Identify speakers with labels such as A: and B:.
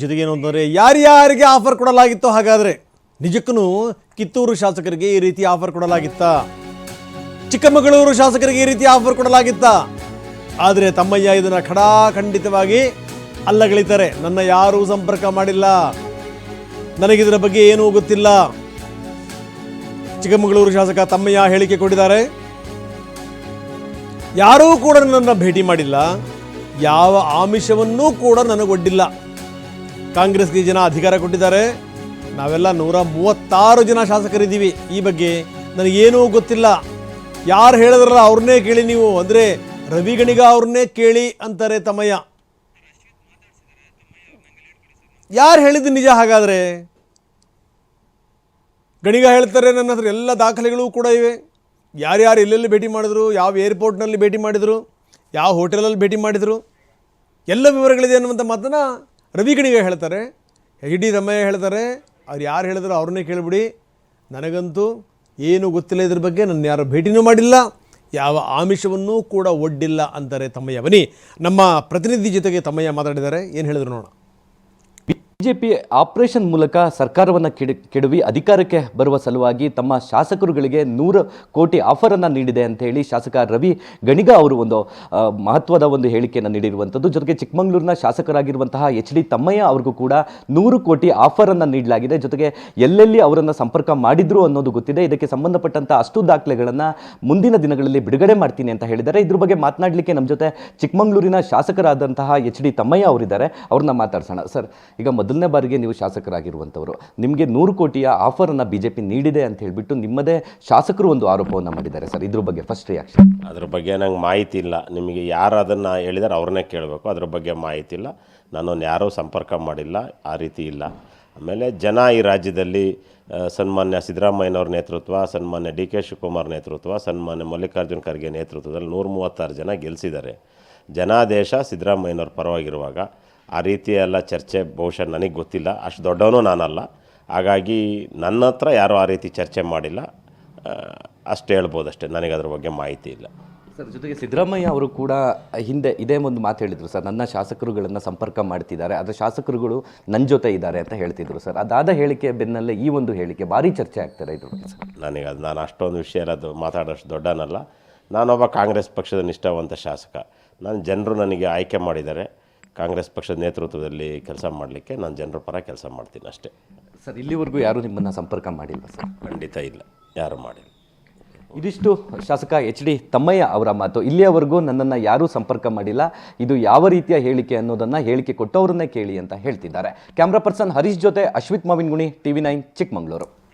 A: ಜೊತೆಗೆ ಏನು ಯಾರ್ಯಾರಿಗೆ ಆಫರ್ ಕೊಡಲಾಗಿತ್ತು ಹಾಗಾದರೆ ನಿಜಕ್ಕೂ ಕಿತ್ತೂರು ಶಾಸಕರಿಗೆ ಈ ರೀತಿ ಆಫರ್ ಕೊಡಲಾಗಿತ್ತಾ. ಚಿಕ್ಕಮಗಳೂರು ಶಾಸಕರಿಗೆ ಈ ರೀತಿ ಆಫರ್ ಕೊಡಲಾಗಿತ್ತಾ. ಆದರೆ ತಮ್ಮಯ್ಯ ಇದನ್ನು ಖಡಾಖಂಡಿತವಾಗಿ ಅಲ್ಲಗಳಿತಾರೆ ನನ್ನ ಯಾರೂ ಸಂಪರ್ಕ ಮಾಡಿಲ್ಲ. ನನಗಿದರ ಬಗ್ಗೆ ಏನೂ ಗೊತ್ತಿಲ್ಲ. ಚಿಕ್ಕಮಗಳೂರು ಶಾಸಕ ತಮ್ಮಯ್ಯ ಹೇಳಿಕೆ ಕೊಟ್ಟಿದ್ದಾರೆ. ಯಾರೂ ಕೂಡ ನನ್ನನ್ನು ಭೇಟಿ ಮಾಡಿಲ್ಲ. ಯಾವ ಆಮಿಷವನ್ನೂ ಕೂಡ ನನಗೊಡ್ಡಿಲ್ಲ ಕಾಂಗ್ರೆಸ್ಗೆ ಜನ ಅಧಿಕಾರ ಕೊಟ್ಟಿದ್ದಾರೆ. ನಾವೆಲ್ಲ ನೂರ ಮೂವತ್ತಾರು ಜನ ಶಾಸಕರಿದ್ದೀವಿ. ಈ ಬಗ್ಗೆ ನನಗೇನೂ ಗೊತ್ತಿಲ್ಲ. ಯಾರು ಹೇಳಿದ್ರಲ್ಲ ಅವ್ರನ್ನೇ ಕೇಳಿ ನೀವು. ಅಂದರೆ ರವಿ ಗಣಿಗ ಅವ್ರನ್ನೇ ಕೇಳಿ ಅಂತಾರೆ ತಮ್ಮಯ್ಯ. ಯಾರು ಹೇಳಿದ್ದು ನಿಜ ಹಾಗಾದರೆ? ಗಣಿಗ ಹೇಳ್ತಾರೆ ನನ್ನ ಹತ್ರ ಎಲ್ಲ ದಾಖಲೆಗಳು ಕೂಡ ಇವೆ. ಯಾರ್ಯಾರು ಎಲ್ಲೆಲ್ಲಿ ಭೇಟಿ ಮಾಡಿದ್ರು, ಯಾವ ಏರ್ಪೋರ್ಟ್ನಲ್ಲಿ ಭೇಟಿ ಮಾಡಿದರು, ಯಾವ ಹೋಟೆಲಲ್ಲಿ ಭೇಟಿ ಮಾಡಿದರು, ಎಲ್ಲ ವಿವರಗಳಿದೆ ಅನ್ನುವಂಥ ಮಾತನ್ನು ರವಿ ಗಣಿಗ ಹೇಳ್ತಾರೆ ಎಚ್ ಡಿ ರಮಯ್ಯ ಹೇಳ್ತಾರೆ, ಅವ್ರು ಯಾರು ಹೇಳಿದ್ರು ಅವ್ರನ್ನೇ ಕೇಳಿಬಿಡಿ. ನನಗಂತೂ ಏನು ಗೊತ್ತಿಲ್ಲ ಇದ್ರ ಬಗ್ಗೆ ನನ್ನ ಯಾರು ಭೇಟಿನೂ ಮಾಡಿಲ್ಲ, ಯಾವ ಆಮಿಷವನ್ನೂ ಕೂಡ ಒಡ್ಡಿಲ್ಲ ಅಂತಾರೆ ತಮ್ಮಯ್ಯ. ಬನಿ ನಮ್ಮ ಪ್ರತಿನಿಧಿ ಜೊತೆಗೆ ತಮ್ಮಯ್ಯ ಮಾತಾಡಿದ್ದಾರೆ. ಏನು ಹೇಳಿದ್ರು ನೋಡೋಣ.
B: ಬಿಜೆಪಿ ಆಪರೇಷನ್ ಮೂಲಕ ಸರ್ಕಾರವನ್ನು ಕೆಡ, ಕೆಡವಿ ಅಧಿಕಾರಕ್ಕೆ ಬರುವ ಸಲುವಾಗಿ ತಮ್ಮ ಶಾಸಕರುಗಳಿಗೆ ನೂರು ಕೋಟಿ ಆಫರನ್ನು ನೀಡಿದೆ ಅಂತ ಹೇಳಿ ಶಾಸಕ ರವಿ ಗಣಿಗ ಅವರು ಒಂದು ಮಹತ್ವದ ಒಂದು ಹೇಳಿಕೆಯನ್ನು ನೀಡಿರುವಂಥದ್ದು. ಜೊತೆಗೆ ಚಿಕ್ಕಮಗಳೂರಿನ ಶಾಸಕರಾಗಿರುವಂತಹ ಎಚ್ ಡಿ ತಮ್ಮಯ್ಯ ಅವ್ರಿಗೂ ಕೂಡ ನೂರು ಕೋಟಿ ಆಫರನ್ನು ನೀಡಲಾಗಿದೆ. ಜೊತೆಗೆ ಎಲ್ಲೆಲ್ಲಿ ಅವರನ್ನು ಸಂಪರ್ಕ ಮಾಡಿದ್ರು ಅನ್ನೋದು ಗೊತ್ತಿದೆ. ಇದಕ್ಕೆ ಸಂಬಂಧಪಟ್ಟಂಥ ಅಷ್ಟು ದಾಖಲೆಗಳನ್ನು ಮುಂದಿನ ದಿನಗಳಲ್ಲಿ ಬಿಡುಗಡೆ ಮಾಡ್ತೀನಿ ಅಂತ ಹೇಳಿದ್ದಾರೆ. ಇದ್ರ ಬಗ್ಗೆ ಮಾತನಾಡಲಿಕ್ಕೆ ನಮ್ಮ ಜೊತೆ ಚಿಕ್ಕಮಗಳೂರಿನ ಶಾಸಕರಾದಂತಹ ಎಚ್ ಡಿ ತಮ್ಮಯ್ಯ ಅವರಿದ್ದಾರೆ. ಅವ್ರನ್ನ ಮಾತಾಡ್ಸೋಣ. ಸರ್, ಈಗ ಮೊದಲನೇ ಬಾರಿಗೆ ನೀವು ಶಾಸಕರಾಗಿರುವಂಥವರು. ನಿಮಗೆ ನೂರು ಕೋಟಿಯ ಆಫರನ್ನು ಬಿ ಜೆ ಪಿ ನೀಡಿದೆ ಅಂತ ಹೇಳಿಬಿಟ್ಟು ನಿಮ್ಮದೇ ಶಾಸಕರು ಒಂದು ಆರೋಪವನ್ನು ಮಾಡಿದ್ದಾರೆ ಸರ್. ಇದ್ರ ಬಗ್ಗೆ ಫಸ್ಟ್ ರಿಯಾಕ್ಷನ್
C: ಅದ್ರ ಬಗ್ಗೆ ನಂಗೆ ಮಾಹಿತಿ ಇಲ್ಲ. ನಿಮಗೆ ಯಾರು ಅದನ್ನು ಹೇಳಿದಾರೆ ಅವ್ರನ್ನೇ ಕೇಳಬೇಕು. ಅದ್ರ ಬಗ್ಗೆ ಮಾಹಿತಿ ಇಲ್ಲ. ನಾನೊಂದು ಯಾರೂ ಸಂಪರ್ಕ ಮಾಡಿಲ್ಲ. ಆ ರೀತಿ ಇಲ್ಲ. ಆಮೇಲೆ ಜನ ಈ ರಾಜ್ಯದಲ್ಲಿ ಸನ್ಮಾನ್ಯ ಸಿದ್ದರಾಮಯ್ಯನವ್ರ ನೇತೃತ್ವ, ಸನ್ಮಾನ್ಯ ಡಿ ಕೆ ಶಿವಕುಮಾರ್ ನೇತೃತ್ವ, ಸನ್ಮಾನ್ಯ ಮಲ್ಲಿಕಾರ್ಜುನ್ ಖರ್ಗೆ ನೇತೃತ್ವದಲ್ಲಿ ನೂರ ಮೂವತ್ತಾರು ಜನ ಗೆಲ್ಲಿಸಿದ್ದಾರೆ ಜನಾದೇಶ ಸಿದ್ದರಾಮಯ್ಯನವ್ರ ಪರವಾಗಿರುವಾಗ ಆ ರೀತಿ ಎಲ್ಲ ಚರ್ಚೆ ಬಹುಶಃ ನನಗೆ ಗೊತ್ತಿಲ್ಲ. ಅಷ್ಟು ದೊಡ್ಡವನು ನಾನಲ್ಲ. ಹಾಗಾಗಿ ನನ್ನ ಹತ್ರ ಯಾರೂ ಆ ರೀತಿ ಚರ್ಚೆ ಮಾಡಿಲ್ಲ. ಅಷ್ಟು ಹೇಳ್ಬೋದು ಅಷ್ಟೇ ನನಗೆ ಅದ್ರ ಬಗ್ಗೆ ಮಾಹಿತಿ ಇಲ್ಲ.
B: ಸರ್ ಜೊತೆಗೆ ಸಿದ್ದರಾಮಯ್ಯ ಅವರು ಕೂಡ ಹಿಂದೆ ಇದೇ ಒಂದು ಮಾತು ಹೇಳಿದರು. ಸರ್ ನನ್ನ ಶಾಸಕರುಗಳನ್ನು ಸಂಪರ್ಕ ಮಾಡ್ತಿದ್ದಾರೆ. ಅದರ ಶಾಸಕರುಗಳು ನನ್ನ ಜೊತೆ ಇದ್ದಾರೆ ಅಂತ ಹೇಳ್ತಿದ್ರು. ಸರ್ ಅದಾದ ಹೇಳಿಕೆ ಬೆನ್ನಲ್ಲೇ ಈ ಒಂದು ಹೇಳಿಕೆ ಭಾರಿ ಚರ್ಚೆ ಆಗ್ತಾರೆ ಇದ್ರ ಸರ್.
C: ನನಗೆ ಅದು ನಾನು ಅಷ್ಟೊಂದು ವಿಷಯ ಅದು ಮಾತಾಡೋಷ್ಟು ದೊಡ್ಡನಲ್ಲ. ನಾನೊಬ್ಬ ಕಾಂಗ್ರೆಸ್ ಪಕ್ಷದ ನಿಷ್ಠಾವಂತ ಶಾಸಕ. ನಾನು ಜನರು ನನಗೆ ಆಯ್ಕೆ ಮಾಡಿದ್ದಾರೆ. ಕಾಂಗ್ರೆಸ್ ಪಕ್ಷದ ನೇತೃತ್ವದಲ್ಲಿ ಕೆಲಸ ಮಾಡಲಿಕ್ಕೆ ನಾನು ಜನರ ಪರ ಕೆಲಸ ಮಾಡ್ತೀನಿ ಅಷ್ಟೇ.
B: ಸರ್ ಇಲ್ಲಿವರೆಗೂ ಯಾರೂ ನಿಮ್ಮನ್ನು ಸಂಪರ್ಕ ಮಾಡಿಲ್ಲ ಸರ್?
C: ಖಂಡಿತ ಇಲ್ಲ. ಯಾರು ಮಾಡಿಲ್ಲ.
B: ಇದಿಷ್ಟು ಶಾಸಕ ಎಚ್ ಡಿ ತಮ್ಮಯ್ಯ ಅವರ ಮಾತು. ಇಲ್ಲಿಯವರೆಗೂ ನನ್ನನ್ನು ಯಾರೂ ಸಂಪರ್ಕ ಮಾಡಿಲ್ಲ. ಇದು ಯಾವ ರೀತಿಯ ಹೇಳಿಕೆ ಅನ್ನೋದನ್ನು ಹೇಳಿಕೆ ಕೊಟ್ಟವರನ್ನೇ ಕೇಳಿ ಅಂತ ಹೇಳ್ತಿದ್ದಾರೆ. ಕ್ಯಾಮ್ರಾ ಪರ್ಸನ್ ಹರೀಶ್ ಜೊತೆ Ashwith T V nine Chikkamagaluru.